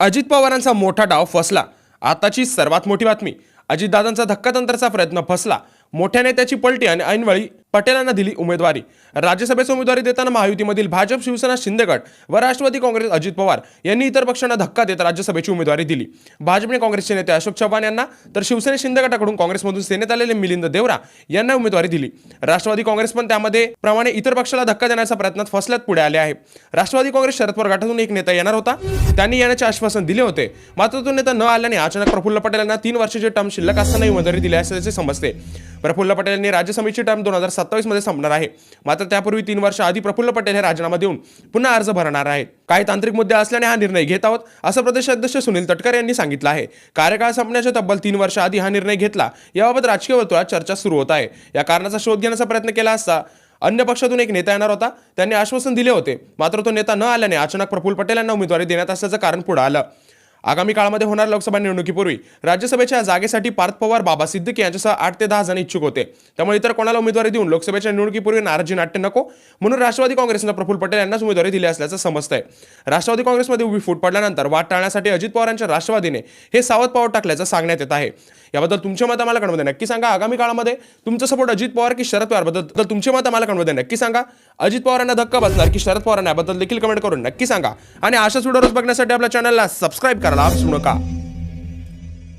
अजित पवारांचा मोठा डाव फसला. आताची सर्वात मोठी बातमी अजितदादांचा धक्कातंत्राचा प्रयत्न फसला. मोठ्या नेत्याची पलटी आणि ऐनवेळी पटेलांना दिली उमेदवारी. राज्यसभेची उमेदवारी देताना महायुतीमधील भाजप शिवसेना शिंदे गट व राष्ट्रवादी काँग्रेस अजित पवार यांनी इतर पक्षांना धक्का देत राज्यसभेची उमेदवारी दिली. भाजपने काँग्रेसचे नेते अशोक चव्हाण यांना तर शिवसेने शिंदे गटाकडून काँग्रेसमधून सेनेत आलेले मिलिंद देवरा यांना उमेदवारी दिली. राष्ट्रवादी काँग्रेस पण त्यामध्ये प्रमाणे इतर पक्षाला धक्का देण्याच्या प्रयत्नात फसल्यात पुढे आले आहे राष्ट्रवादी काँग्रेस शरद पवार गटातून एक नेता येणार होता. त्यांनी येण्याचे आश्वासन दिले होते. मात्र तो नेता न आल्याने अचानक प्रफुल्ल पटेल यांना तीन वर्षाचे टर्म शिल्लक असताना उमेदवारी दिली असल्याचे समजते. प्रफुल्ल पटेल यांनी राज्यसभेची टर्म दोन हजार सत्तावीसमध्ये संपणार आहे. मात्र त्यापूर्वी तीन वर्ष आधी प्रफुल्ल पटेल हे राजीनामा देऊन पुन्हा अर्ज भरणार आहेत. काही तांत्रिक मुद्दे असल्याने हा निर्णय घेत आहोत असं प्रदेशाध्यक्ष सुनील तटकरे यांनी सांगितलं आहे. कार्यकाळ संपण्याच्या तब्बल तीन वर्ष आधी हा निर्णय घेतला. याबाबत राजकीय वर्तुळात चर्चा सुरू होत आहे. या कारणाचा शोध घेण्याचा प्रयत्न केला असता अन्य पक्षातून एक नेता येणार होता. त्यांनी आश्वासन दिले होते. मात्र तो नेता न आल्याने अचानक प्रफुल्ल पटेल यांना उमेदवारी देण्यात असल्याचं कारण पुढे आलं. आगामी काळामध्ये होणार लोकसभा निवडणुकीपूर्वी राज्यसभेच्या जागेसाठी पार्थ पवार बाबा सिद्दीकी यांच्यासह आठ ते दहा जण इच्छुक होते. त्यामुळे इतर कोणाला उमेदवारी देऊन लोकसभेच्या निवडणुकीपूर्वी नाराजी नाट्य नको म्हणून राष्ट्रवादी काँग्रेसनं प्रफुल्ल पटेल यांनाच उमेदवारी दिली असल्याचं समजतंय. राष्ट्रवादी काँग्रेसमध्ये उभी फूट पडल्यानंतर वाद टाळण्यासाठी अजित पवारांच्या राष्ट्रवादीने हे सावध पाऊल टाकल्याचं सांगण्यात येत आहे. याबद्दल तुमचे मत आम्हाला कळमध्ये नक्की सांगा. आगामी काळामध्ये तुमचं सपोर्ट अजित पवार की शरद पवारबद्दल? तुमचे मत आम्हाला कळमध्ये नक्की सांगा. अजित पवारांना धक्का बसणार की शरद पवारांना याबद्दल देखील कमेंट करून नक्की सांगा. आणि अशाच व्हिडिओ रोज बघण्यासाठी आपल्या चॅनलला सबस्क्राईब करायला विसरू नका